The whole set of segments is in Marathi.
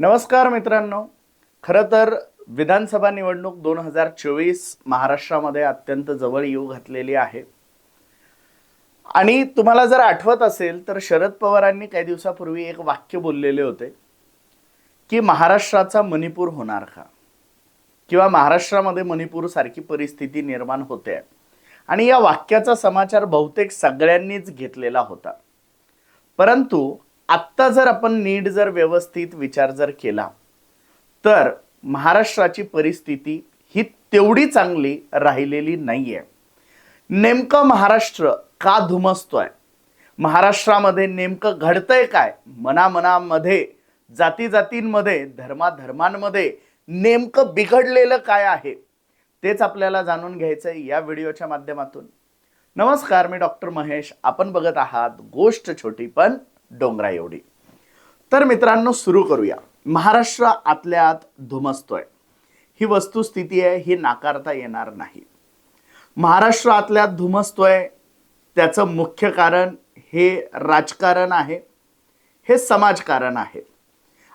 नमस्कार मित्रांनो. खरं तर विधानसभा निवडणूक दोन हजार चोवीस महाराष्ट्रामध्ये अत्यंत जवळ येऊ घातलेली आहे. आणि तुम्हाला जर आठवत असेल तर शरद पवारांनी काही दिवसापूर्वी एक वाक्य बोललेले होते की महाराष्ट्राचा मणिपूर होणार का? किंवा महाराष्ट्रामध्ये मणिपूर सारखी परिस्थिती निर्माण होते. आणि या वाक्याचा समाचार बहुतेक सगळ्यांनीच घेतलेला होता. परंतु आत्ता जर आपण नीट जर व्यवस्थित विचार जर केला तर महाराष्ट्राची परिस्थिती ही तेवढी चांगली राहिलेली नाही आहे नेमकं महाराष्ट्र का धुमसतोय? महाराष्ट्रामध्ये नेमकं घडतंय काय? मनामनामध्ये जाती जातींमध्ये धर्माधर्मांमध्ये नेमकं बिघडलेलं काय आहे तेच आपल्याला जाणून घ्यायचं आहे या व्हिडिओच्या माध्यमातून. नमस्कार मी डॉक्टर महेश. आपण बघत आहात गोष्ट छोटी पण डोंगरा एवढी. तर मित्रांनो सुरू करूया. महाराष्ट्र आतल्या आत धुमसतोय. ही वस्तुस्थिती आहे ही नाकारता येणार नाही. महाराष्ट्र आत धुमसतोय त्याचं मुख्य कारण हे राजकारण आहे हे समाजकारण आहे.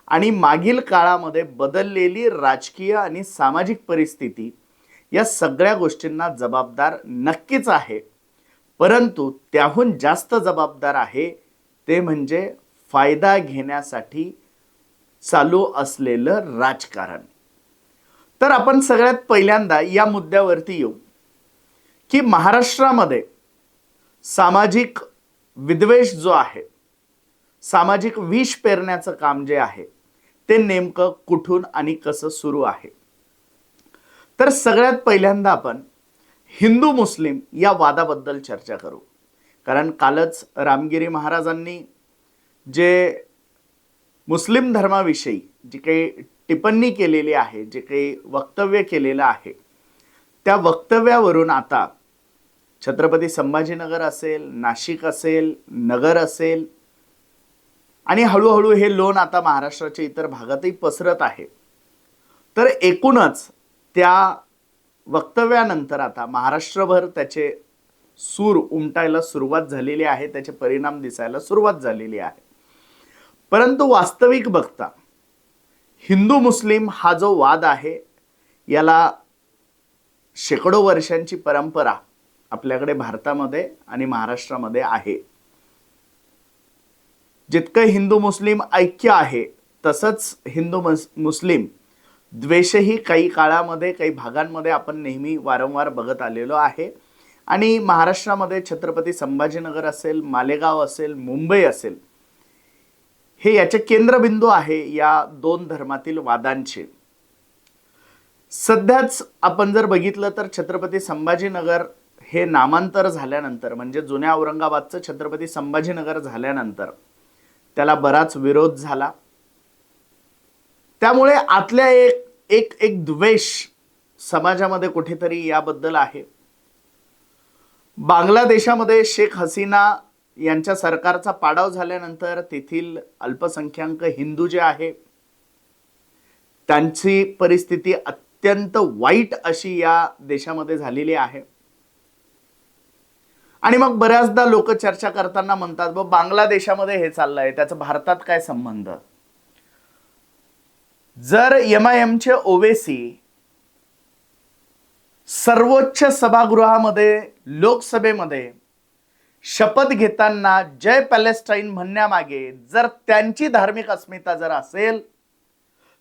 आणि मागील काळामध्ये बदललेली राजकीय आणि सामाजिक परिस्थिती या सगळ्या गोष्टींना जबाबदार नक्कीच आहे. परंतु त्याहून जास्त जबाबदार आहे ते म्हणजे फायदा घेण्यासाठी चालू असलेलं राजकारण. तर आपण सगळ्यात पहिल्यांदा या मुद्द्यावरती येऊ. की महाराष्ट्रामध्ये सामाजिक विद्वेष जो आहे सामाजिक विष पेरण्याचं काम जे आहे ते नेमकं कुठून आणि कसं सुरू आहे? तर सगळ्यात पहिल्यांदा आपण हिंदू मुस्लिम या वादाबद्दल चर्चा करू. कारण कालच रामगिरी महाराजांनी जे मुस्लिम धर्माविषयी जी काही टिप्पणी केलेली आहे जे काही वक्तव्य केलेलं आहे त्या वक्तव्यावरून आता छत्रपती संभाजीनगर असेल नाशिक असेल नगर असेल आणि हळूहळू हे लोन आता महाराष्ट्राच्या इतर भागातही पसरत आहे. तर एकूणच त्या वक्तव्यानंतर आता महाराष्ट्रभर त्याचे सूर उमटायला सुरुवात झालेली आहे त्याचे परिणाम दिसायला सुरुवात झालेली आहे. परंतु वास्तविक बघता हिंदू मुस्लिम हा जो वाद आहे याला शेकडो वर्षांची परंपरा आपल्याकडे भारतामध्ये आणि महाराष्ट्रामध्ये आहे. जितकं हिंदू मुस्लिम ऐक्य आहे तसंच हिंदू मुस्लिम द्वेषही काही काळामध्ये काही भागांमध्ये आपण नेहमी वारंवार बघत आलेलो आहे. आणि महाराष्ट्रामध्ये छत्रपती संभाजीनगर असेल मालेगाव असेल मुंबई असेल हे याचे केंद्रबिंदू आहे या दोन धर्मातील वादांचे. सध्याच आपण जर बघितलं तर छत्रपती संभाजीनगर हे नामांतर झाल्यानंतर म्हणजे जुन्या औरंगाबादचं छत्रपती संभाजीनगर झाल्यानंतर त्याला बराच विरोध झाला. त्यामुळे आतल्या एक एक एक द्वेष समाजामध्ये कुठेतरी याबद्दल आहे. बांगलादेशामध्ये शेख हसीना यांच्या सरकारचा पाडाव झाल्यानंतर तेथील अल्पसंख्याक हिंदू जे आहे त्यांची परिस्थिती अत्यंत वाईट अशी या देशामध्ये झालेली आहे. आणि मग बऱ्याचदा लोक चर्चा करताना म्हणतात ब बांगलादेशामध्ये हे चाललंय त्याचा भारतात काय संबंध? जर एम आय एमचे ओवेसी सर्वोच्च सभागृहामध्ये लोकसभेमध्ये शपथ घेताना जय पॅलेस्टाईन म्हणण्यामागे जर त्यांची धार्मिक अस्मिता जर असेल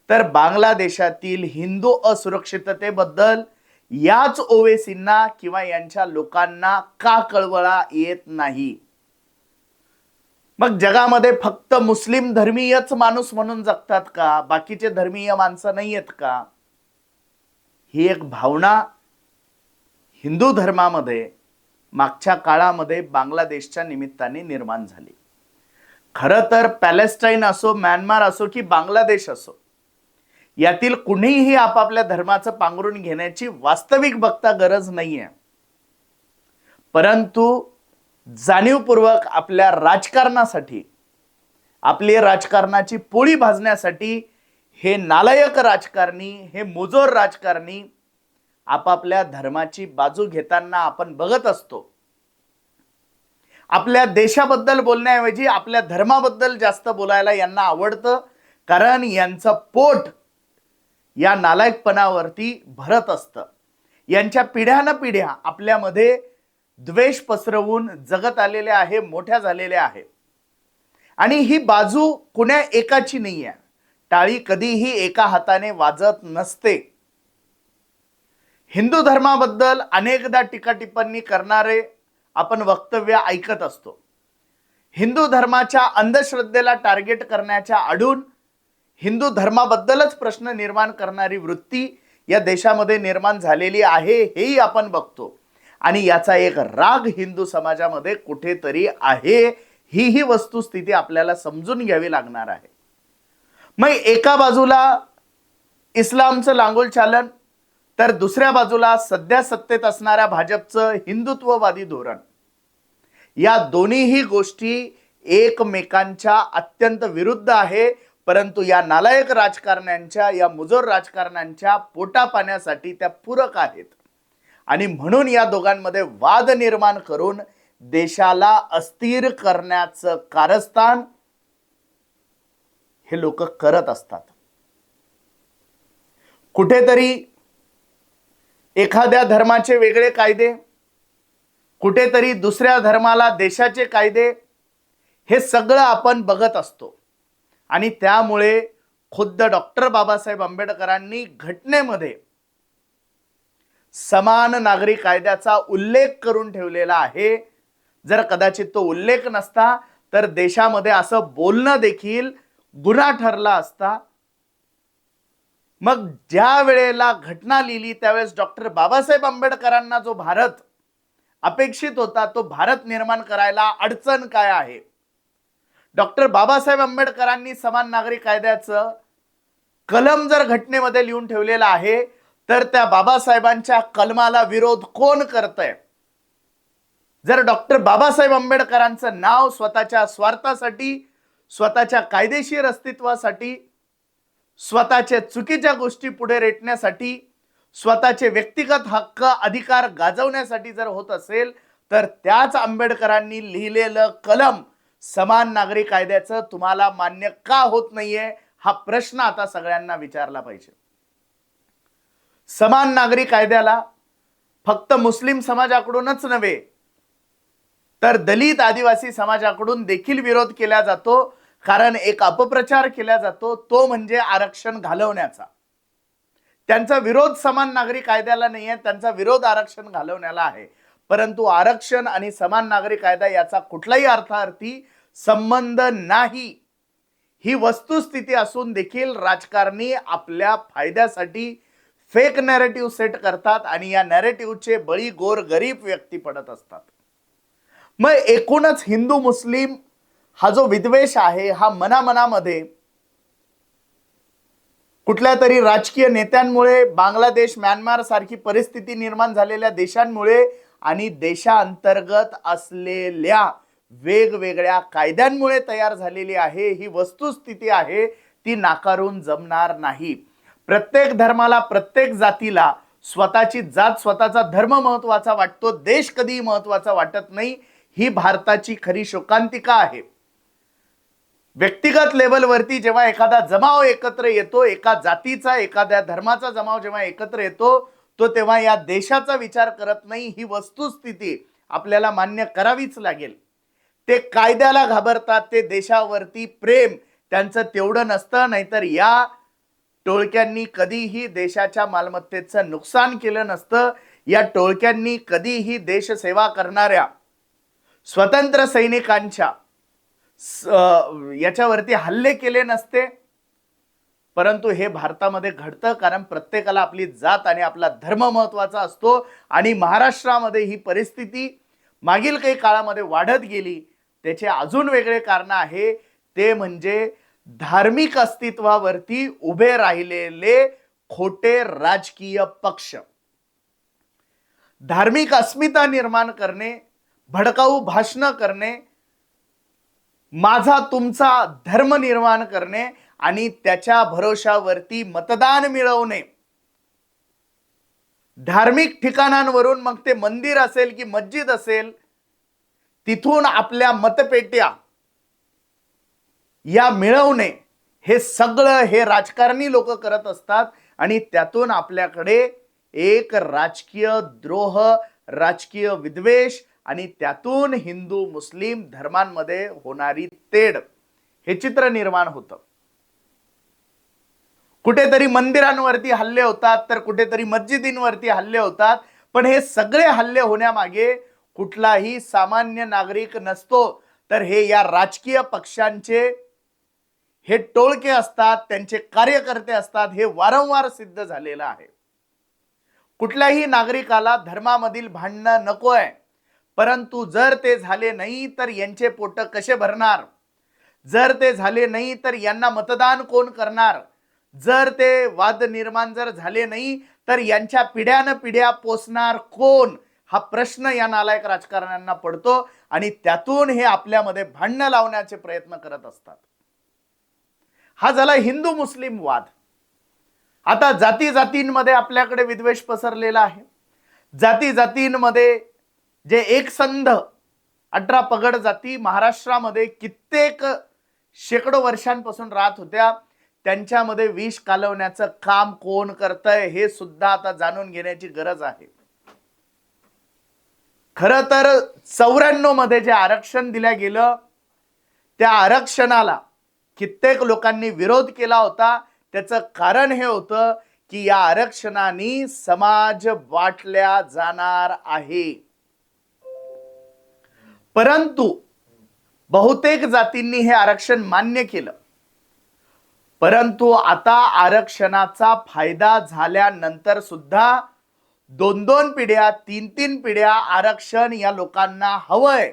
तर बांगलादेशातील हिंदू असुरक्षिततेबद्दल याच ओवेसींना किंवा यांच्या लोकांना का कळवळा येत नाही? मग जगामध्ये फक्त मुस्लिम धर्मीयच माणूस म्हणून जगतात का? बाकीचे धर्मीय माणसं नाही आहेत का? ही एक भावना हिंदू धर्मामध्ये मागच्या काळामध्ये बांगलादेशच्या निमित्ताने निर्माण झाली. खरं तर पॅलेस्टाईन असो म्यानमार असो की बांगलादेश असो यातील कुणीही आपापल्या धर्माचं पांघरून घेण्याची वास्तविक बघता गरज नाहीये. परंतु जाणीवपूर्वक आपल्या राजकारणासाठी आपली राजकारणाची पोळी भाजण्यासाठी हे नालायक राजकारणी हे मुजोर राजकारणी आपापल्या धर्माची बाजू घेताना आपण बघत असतो. आपल्या देशाबद्दल बोलण्याऐवजी आपल्या धर्माबद्दल जास्त बोलायला यांना आवडतं कारण यांचं पोट या नालायकपणावरती भरत असतं. यांच्या पिढ्यानं पिढ्या आपल्यामध्ये द्वेष पसरवून जगत आलेले आहे मोठ्या झालेल्या आहे. आणि ही बाजू कुण्या एकाची नाही आहे टाळी कधीही एका हाताने वाजत नसते. हिंदू धर्माबद्दल अनेकदा टीका टिप्पणी करणारे आपण वक्तव्य ऐकत असतो. हिंदू धर्माच्या अंधश्रद्धेला टार्गेट करण्याच्या आडून हिंदू धर्माबद्दलच प्रश्न निर्माण करणारी वृत्ती या देशामध्ये निर्माण झालेली आहे हेही आपण बघतो. आणि याचा एक राग हिंदू समाजामध्ये कुठेतरी आहे ही ही वस्तुस्थिती आपल्याला समजून घ्यावी लागणार आहे. मग एका बाजूला इस्लामचं लांगोल चालन तर दुसऱ्या बाजूला सध्या सत्तेत असणाऱ्या भाजपचं हिंदुत्ववादी धोरण. या दोन्हीही गोष्टी एकमेकांच्या अत्यंत विरुद्ध आहे परंतु या नालायक राजकारण्यांच्या या मुजोर राजकारण्यांच्या पोटा पाण्यासाठी त्या पूरक आहेत. आणि म्हणून या दोघांमध्ये वाद निर्माण करून देशाला अस्थिर करण्याचं कारस्थान हे लोक करत असतात. कुठेतरी एखाद्या धर्माचे वेगळे कायदे कुठेतरी दुसऱ्या धर्माला देशाचे कायदे हे सगळं आपण बघत असतो. आणि त्यामुळे खुद्द डॉक्टर बाबासाहेब आंबेडकरांनी घटनेमध्ये समान नागरी कायद्याचा उल्लेख करून ठेवलेला आहे. जर कदाचित तो उल्लेख नसता तर देशामध्ये असं बोलणं देखील गुन्हा ठरला असता मग ज्या वेळेला घटना लिहिली त्यावेळेस डॉक्टर बाबासाहेब आंबेडकरांना जो भारत अपेक्षित होता तो भारत निर्माण करायला अडचण काय आहे? डॉक्टर बाबासाहेब आंबेडकरांनी समान नागरी कायद्याचं कलम जर घटनेमध्ये लिहून ठेवलेला आहे तर त्या बाबासाहेबांच्या कलमाला विरोध कोण करतंय? जर डॉक्टर बाबासाहेब आंबेडकरांचं नाव स्वतःच्या स्वार्थासाठी स्वतःच्या कायदेशीर अस्तित्वासाठी स्वतःच्या चुकीच्या गोष्टी पुढे रेटण्यासाठी स्वतःचे व्यक्तिगत हक्क अधिकार गाजवण्यासाठी जर होत असेल तर त्याच आंबेडकरांनी लिहिलेलं कलम समान नागरी कायद्याचं तुम्हाला मान्य का होत नाहीये हा प्रश्न आता सगळ्यांना विचारला पाहिजे. समान नागरी कायद्याला फक्त मुस्लिम समाजाकडूनच नव्हे तर दलित आदिवासी समाजाकडून देखील विरोध केला जातो कारण एक अपप्रचार केला जातो तो म्हणजे आरक्षण घालवण्याचा. त्यांचा विरोध समान नागरी कायद्याला नाही आहे त्यांचा विरोध आरक्षण घालवण्याला आहे. परंतु आरक्षण आणि समान नागरी कायदा याचा कुठलाही अर्थार्थी संबंध नाही. ही वस्तुस्थिती असून देखील राजकारणी आपल्या फायद्यासाठी फेक नॅरेटिव्ह सेट करतात आणि या नॅरेटिव्हचे बळी गोर गरीब व्यक्ती पडत असतात. मग एकूणच हिंदू मुस्लिम हा जो विद्वेष आहे हा मनामनामध्ये कुठल्या तरी राजकीय नेत्यांमुळे बांगलादेश म्यानमार सारखी परिस्थिती निर्माण झालेल्या देशांमुळे आणि देशांतर्गत असलेल्या वेगवेगळ्या कायद्यांमुळे तयार झालेली आहे ही वस्तुस्थिती आहे ती नाकारून जमणार नाही. प्रत्येक धर्माला प्रत्येक जातीला स्वतःची जात स्वतःचा धर्म महत्त्वाचा वाटतो देश कधीही महत्त्वाचा वाटत नाही ही भारताची खरी शोकांतिका आहे. व्यक्तिगत लेवलवरती जेव्हा एखादा जमाव एकत्र येतो एका जातीचा एखाद्या धर्माचा जमाव जेव्हा एकत्र येतो तो तेव्हा या देशाचा विचार करत नाही ही वस्तुस्थिती आपल्याला मान्य करावीच लागेल. ते कायद्याला घाबरतात ते देशावरती प्रेम त्यांचं तेवढं नसतं नाहीतर या टोळक्यांनी कधीही देशाच्या मालमत्तेचं नुकसान केलं नसतं या टोळक्यांनी कधीही देशसेवा करणाऱ्या स्वतंत्र सैनिकांच्या याच्यावरती हल्ले केले नसते. परंतु हे भारतामध्ये घडतं कारण प्रत्येकाला आपली जात आणि आपला धर्म महत्त्वाचा असतो आणि महाराष्ट्रामध्ये ही परिस्थिती मागील काही काळामध्ये वाढत गेली. त्याचे अजून वेगळे कारण आहे ते म्हणजे धार्मिक अस्तित्वावरती उभे राहिलेले खोटे राजकीय पक्ष. धार्मिक अस्मिता निर्माण करणे भडकाऊ भाषणं करणे माझा तुमचा धर्म निर्माण करणे आणि त्याच्या भरोशावरती मतदान मिळवणे. धार्मिक ठिकाणांवरून मग ते मंदिर असेल की मस्जिद असेल तिथून आपल्या मतपेट्या या मिळवणे हे सगळं हे राजकारणी लोक करत असतात आणि त्यातून आपल्याकडे एक राजकीय द्रोह राजकीय विद्वेष आणि त्यातून हिंदू मुस्लिम धर्मांमध्ये होणारी तेढ हे चित्र निर्माण होतं. कुठेतरी मंदिरांवरती हल्ले होतात तर कुठेतरी मस्जिदींवरती हल्ले होतात पण हे सगळे हल्ले होण्यामागे कुठलाही सामान्य नागरिक नसतो तर हे या राजकीय पक्षांचे हे टोळके असतात त्यांचे कार्यकर्ते असतात हे वारंवार सिद्ध झालेलं आहे. कुठल्याही नागरिकाला धर्मामधील भांडणं आहे परंतु जर ते झाले नाही तर यांचे पोट कसे भरणार? जर ते झाले नाही तर यांना मतदान कोण करणार? जर ते वाद निर्माण जर झाले नाही तर यांच्या पिढ्यानं पिढ्या पोचणार कोण? हा प्रश्न या नालायक राजकारण्यांना पडतो आणि त्यातून हे आपल्यामध्ये भांडणं लावण्याचे प्रयत्न करत असतात. हा झाला हिंदू मुस्लिम वाद. आता जाती जातींमध्ये आपल्याकडे विद्वेष पसरलेला आहे. जाती जातींमध्ये जे एक संध अठरा पगड जाती महाराष्ट्रामध्ये कित्येक शेकडो वर्षांपासून राहत होत्या त्यांच्यामध्ये विष कालवण्याचं काम कोण करतंय हे सुद्धा आता जाणून घेण्याची गरज आहे. खर तर चौऱ्याण्णवमध्ये जे आरक्षण दिल्या गेलं त्या आरक्षणाला कित्येक लोकांनी विरोध केला होता. त्याचं कारण हे होतं की या आरक्षणाने समाज वाटल्या जाणार आहे. परंतु बहुतेक जातींनी हे आरक्षण मान्य केलं. परंतु आता आरक्षणाचा फायदा झाल्यानंतर सुद्धा दोन दोन पिढ्या तीन तीन पिढ्या आरक्षण या लोकांना हवंय.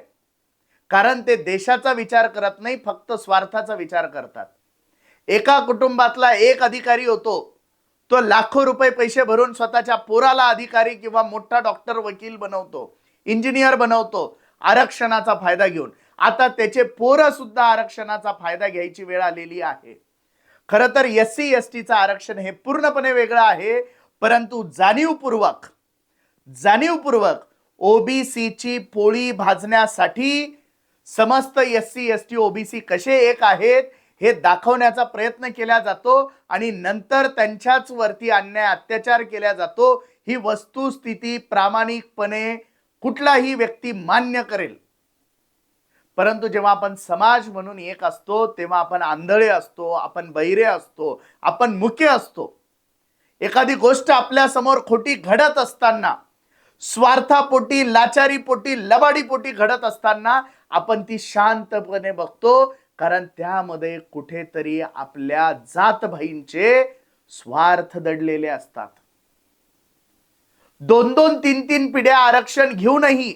कारण ते देशाचा विचार करत नाही फक्त स्वार्थाचा विचार करतात. एका कुटुंबातला एक अधिकारी होतो तो लाखो रुपये पैसे भरून स्वतःच्या पोराला अधिकारी किंवा मोठा डॉक्टर वकील बनवतो इंजिनियर बनवतो आरक्षणाचा फायदा घेऊन. आता त्याचे पोरं सुद्धा आरक्षणाचा फायदा घ्यायची वेळ आलेली आहे. खरं तर एस सी एस टीचं आरक्षण हे पूर्णपणे वेगळं आहे परंतु जाणीवपूर्वक जाणीवपूर्वक ओबीसीची पोळी भाजण्यासाठी समस्त S C S T OBC कसे एक आहेत हे दाखवण्याचा प्रयत्न केला जातो आणि नंतर त्यांच्याच वरती अन्याय अत्याचार केला जातो. ही वस्तुस्थिती प्रामाणिकपणे कुठलाही व्यक्ती मान्य करेल. परंतु जेव्हा आपण समाज म्हणून एक असतो तेव्हा आपण आंधळे असतो आपण बहिरे असतो आपण मुके असतो. एखादी गोष्ट आपल्यासमोर खोटी घडत असताना स्वार्थापोटी लाचारीपोटी लबाडीपोटी घडत असताना आपण ती शांतपणे बघतो कारण त्यामध्ये कुठेतरी आपल्या जातभाईंचे स्वार्थ दडलेले असतात. दोन दोन तीन तीन पिढ्या आरक्षण घेऊनही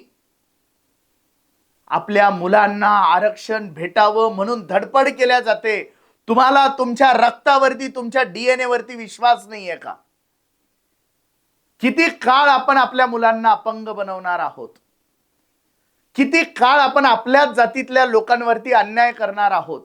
आपल्या मुलांना आरक्षण भेटावं म्हणून धडपड केल्या जाते. तुम्हाला तुमच्या रक्तावरती तुमच्या डीएनए वरती विश्वास नाहीये का? किती काळ आपण आपल्या मुलांना अपंग बनवणार आहोत? किती काळ आपण आपल्याच जातीतल्या लोकांवरती अन्याय करणार आहोत?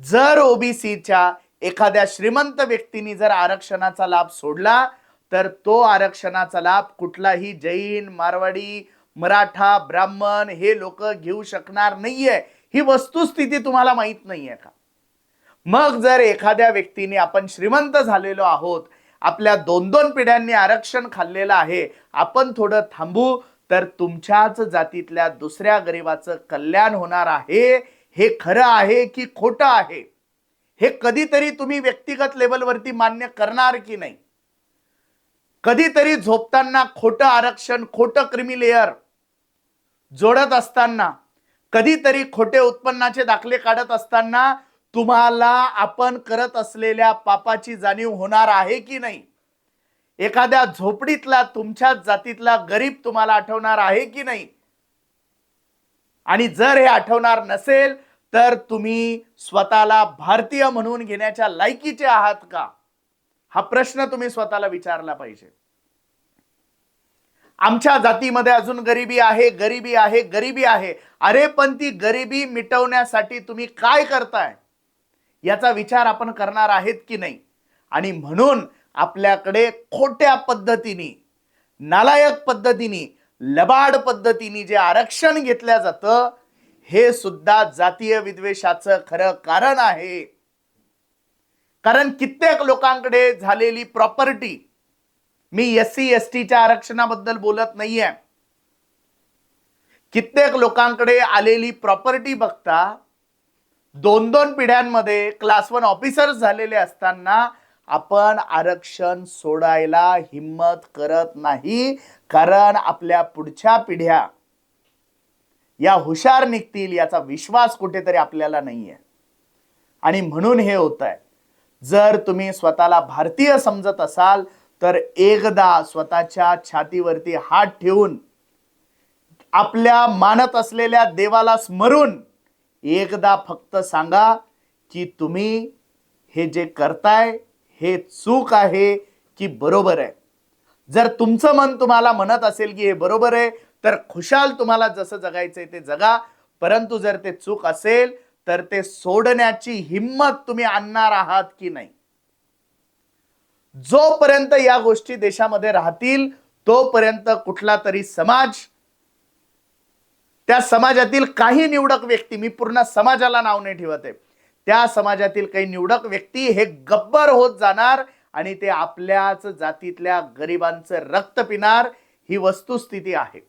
जर ओबीसीच्या एखाद्या श्रीमंत व्यक्तीने जर आरक्षणाचा लाभ सोडला तर तो आरक्षणाचा लाभ कुठलाही जैन मारवाडी मराठा ब्राह्मण हे लोक घेऊ शकणार नाहीये. ही वस्तुस्थिती तुम्हाला माहीत नाहीये का? मग जर एखाद्या व्यक्तीने आपण श्रीमंत झालेलो आहोत आपल्या दोन दोन पिढ्यांनी आरक्षण खाल्लेलं आहे आपण थोडं थांबू तर तुमच्याच जातीतल्या दुसऱ्या गरिबाचं कल्याण होणार आहे. हे खरं आहे की खोटं आहे? हे कधीतरी तुम्ही व्यक्तिगत लेवलवरती मान्य करणार की नाही? कधीतरी झोपताना खोटं आरक्षण खोटं क्रिमी लेअर जोडत असताना कधीतरी खोटे उत्पन्नाचे दाखले काढत असताना तुम्हाला आपण करत असलेल्या पापाची जाणीव होणार आहे की नाही? एखाद्या झोपडीतला तुमच्याच जातीतला गरीब तुम्हाला आठवणार आहे की नाही? आणि जर हे आठवणार नसेल तर तुम्ही स्वतःला भारतीय म्हणून घेण्याच्या लायकीचे आहात का? हा प्रश्न तुम्ही स्वतःला विचारला पाहिजे. आमच्या जातीमध्ये अजून गरिबी आहे गरिबी आहे गरिबी आहे. अरे पण ती गरिबी मिटवण्यासाठी तुम्ही काय करताय? याचा विचार आपण करणार आहेत की नाही? आणि म्हणून आपल्याकडे खोट्या पद्धतीने नालायक पद्धतीने लबाड पद्धतीने जे आरक्षण घेतलं जातं हे सुद्धा जातीय विद्वेषाचं खरं कारण आहे. कारण कित्येक लोकांकडे झालेली प्रॉपर्टी मी एस सी एस टीच्या आरक्षणाबद्दल बोलत नाहीये. कित्येक लोकांकडे आलेली प्रॉपर्टी बघता दोन दोन पिढ्यांमध्ये क्लास वन ऑफिसर झालेले असताना आपण आरक्षण सोडायला हिम्मत करत नाही कारण आपल्या पुढच्या पिढ्या या हुशार निघतील याचा विश्वास कुठेतरी आपल्याला नाहीये. आणि म्हणून हे होत आहे जर तुम्ही स्वतःला भारतीय समजत असाल तर एकदा स्वतःच्या छातीवरती हात ठेवून आपल्या मानत असलेल्या देवाला स्मरून एकदा फक्त सांगा की तुम्ही हे जे करताय हे चूक आहे की बरोबर आहे. जर तुमचं मन तुम्हाला म्हणत असेल की हे बरोबर आहे तर खुशाल तुम्हाला जसं जगायचं आहे ते जगा परंतु जर ते चूक असेल तर ते सोडण्याची हिंमत तुम्ही आणणार आहात की नाही? जोपर्यंत या गोष्टी देशामध्ये राहतील तोपर्यंत कुठला तरी समाज त्या समाजातील काही निवडक व्यक्ती मी पूर्ण समाजाला नाव नाही ठेवत आहे त्या समाजातील काही निवडक व्यक्ती हे गब्बर होत जाणार आणि ते आपल्याच जातीतल्या गरिबांचं रक्त पिणार ही वस्तुस्थिती आहे.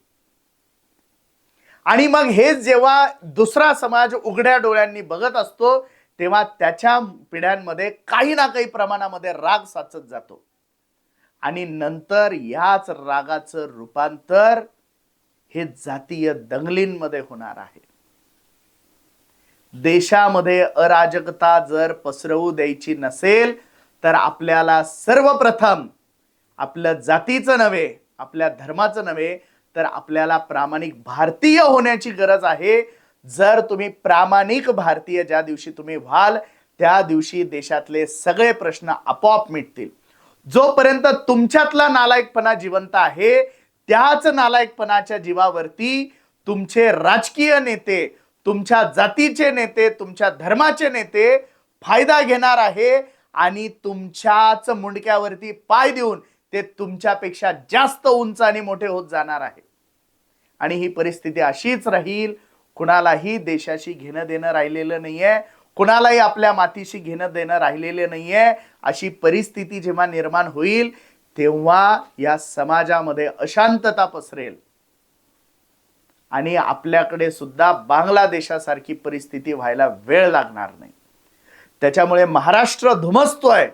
आणि मग हे जेव्हा दुसरा समाज उघड्या डोळ्यांनी बघत असतो तेव्हा त्याच्या पिढ्यांमध्ये काही ना काही प्रमाणामध्ये राग साचत जातो. आणि नंतर याच रागाचं रूपांतर हे जातीय दंगलींमध्ये होणार आहे. देशामध्ये अराजकता जर पसरवू द्यायची नसेल तर आपल्याला सर्वप्रथम आपलं जातीचं नव्हे आपल्या धर्माचं नव्हे तर आपल्याला प्रामाणिक भारतीय होण्याची गरज आहे. जर तुम्ही प्रामाणिक भारतीय ज्या दिवशी तुम्ही व्हाल त्या दिवशी देशातले सगळे प्रश्न आपोआप मिटतील. जोपर्यंत तुमच्यातला नालायकपणा जिवंत आहे त्याच नालायकपणाच्या जीवावरती तुमचे राजकीय नेते तुमच्या जातीचे नेते तुमच्या धर्माचे नेते फायदा घेणार आहे आणि तुमच्याच मुंडक्यावरती पाय देऊन ते तुमच्यापेक्षा जास्त उंच आणि मोठे होत जाणार आहे. आणि ही परिस्थिती अशीच राहील कुणालाही देशाशी घेणं देणं राहिलेलं नाहीये कुणालाही आपल्या मातीशी घेणं देणं राहिलेलं नाहीये अशी परिस्थिती जेव्हा निर्माण होईल तेव्हा या समाजामध्ये अशांतता पसरेल. आणि आपल्याकडे सुद्धा बांगलादेशासारखी परिस्थिती व्हायला वेळ लागणार नाही. त्याच्यामुळे महाराष्ट्र धुमसतोय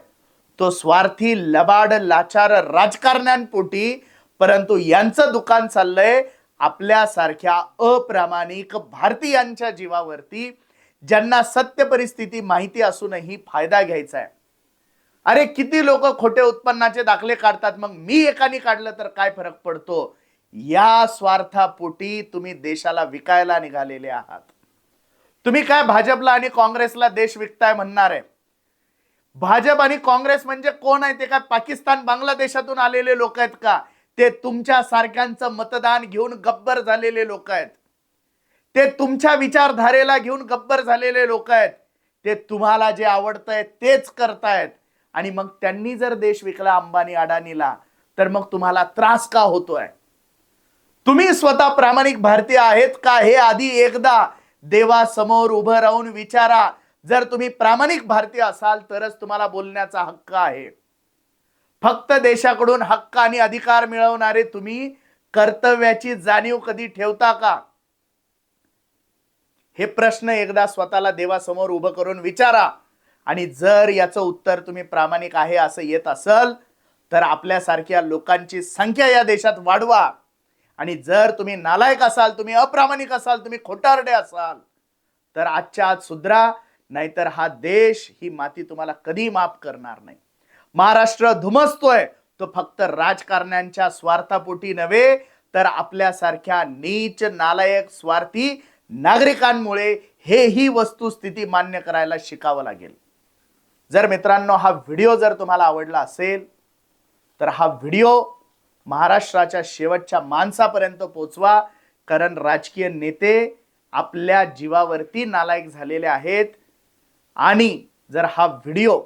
तो स्वार्थी लबाड लाचार राजकारण्यांपोटी परंतु यांचं दुकान चाललंय आपल्यासारख्या अप्रामाणिक भारतीयांच्या जीवावरती ज्यांना सत्य परिस्थिती माहिती असूनही फायदा घ्यायचा आहे. अरे किती लोक खोटे उत्पन्नाचे दाखले काढतात मग मी एकाने काढलं तर काय फरक पडतो? या स्वार्थापोटी तुम्ही देशाला विकायला निघालेले आहात. तुम्ही काय भाजपला आणि काँग्रेसला देश विकताय म्हणणार आहे? भाजप आणि काँग्रेस म्हणजे कोण आहे? ते काय पाकिस्तान बांगलादेशातून आलेले लोक आहेत का? ते तुमच्या सारख्यांचं मतदान घेऊन गब्बर झालेले लोक आहेत. ते तुमच्या विचारधारेला घेऊन गब्बर झालेले लोक आहेत. ते तुम्हाला जे आवडतंय तेच करतायत. आणि मग त्यांनी जर देश विकला अंबानी अडानीला तर मग तुम्हाला त्रास का होतोय? तुम्ही स्वतः प्रामाणिक भारतीय आहेत का? हे आधी एकदा देवासमोर उभं राहून विचारा. जर तुम्ही प्रामाणिक भारतीय असाल तरच तुम्हाला बोलण्याचा हक्क आहे. फक्त देशाकडून हक्क आणि अधिकार मिळवणारे तुम्ही कर्तव्याची जाणीव कधी ठेवता का? हे प्रश्न एकदा स्वतःला देवासमोर उभं करून विचारा. आणि जर याचं उत्तर तुम्ही प्रामाणिक आहे असं येत असल तर आपल्यासारख्या लोकांची संख्या या देशात वाढवा. आणि जर तुम्ही नालायक असाल तुम्ही अप्रामाणिक असाल तुम्ही खोटारडे असाल तर आजच्या आज सुधरा नाहीतर हा देश ही माती तुम्हाला कधी माफ करणार नाही. महाराष्ट्र धुमसतोय. तो फक्त राजकारण्यांच्या स्वार्थापोटी नव्हे तर आपल्यासारख्या नीच नालायक स्वार्थी नागरिकांमुळे हेही वस्तुस्थिती मान्य करायला शिकावं लागेल. जर मित्रांनो हा व्हिडिओ जर तुम्हाला आवडला असेल तर हा व्हिडिओ महाराष्ट्राच्या शेवटच्या माणसापर्यंत पोचवा कारण राजकीय नेते आपल्या जीवावरती नालायक झालेले आहेत. आणि जर हा व्हिडिओ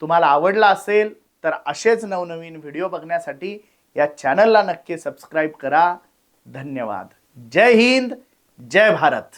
तुम्हाला आवडला असेल तर असेच नवनवीन व्हिडिओ बघण्यासाठी या चॅनलला नक्की सबस्क्राईब करा. धन्यवाद. जय हिंद जय भारत.